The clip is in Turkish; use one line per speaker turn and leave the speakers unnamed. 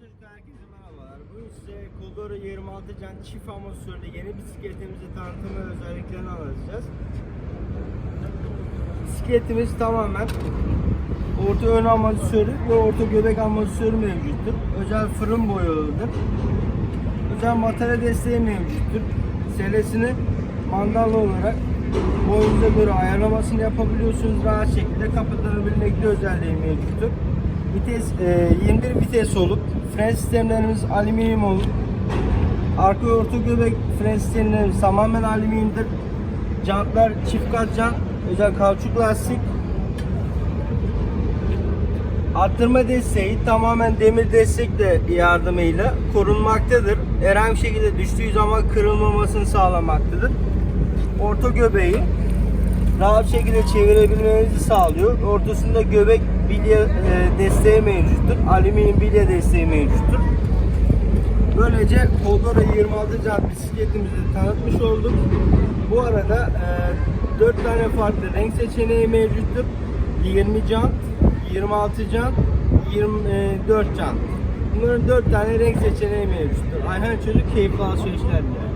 Çocuk herkese merhabalar. Bugün size Kodoro 26 Can çift amortisörlü yeni bisikletimizi tanıtımı özelliklerini anlatacağız. Bisikletimiz tamamen orta ön amortisörü ve orta göbek amortisörü mevcuttur. Özel fırın boyalıdır. Özel materyal desteği mevcuttur. Selesini mandallı olarak boyunuza göre ayarlamasını yapabiliyorsunuz. Rahat şekilde kapatabilmekte özelliği mevcuttur. Vites, e, 21 vites olup fren sistemlerimiz alüminyum olup arka orta göbek fren sistemlerimiz tamamen alüminyumdur. Jantlar çift kat jant, özel kauçuk lastik. Arttırma desteği tamamen demir destekle yardımıyla korunmaktadır. Herhangi bir şekilde düştüğü zaman kırılmamasını sağlamaktadır. Orta göbeği rahat şekilde çevirebilmenizi sağlıyor. Ortasında göbek bilye e, desteği mevcuttur. Alüminyum bilye desteği mevcuttur. Böylece Kodora 26 jant bisikletimizi tanıtmış olduk. Bu arada e, 4 tane farklı renk seçeneği mevcuttur. 20 jant, 26 jant, 24 jant. Bunların 4 tane renk seçeneği mevcuttur. Ayhan çocuk keyifli alışverişler diler.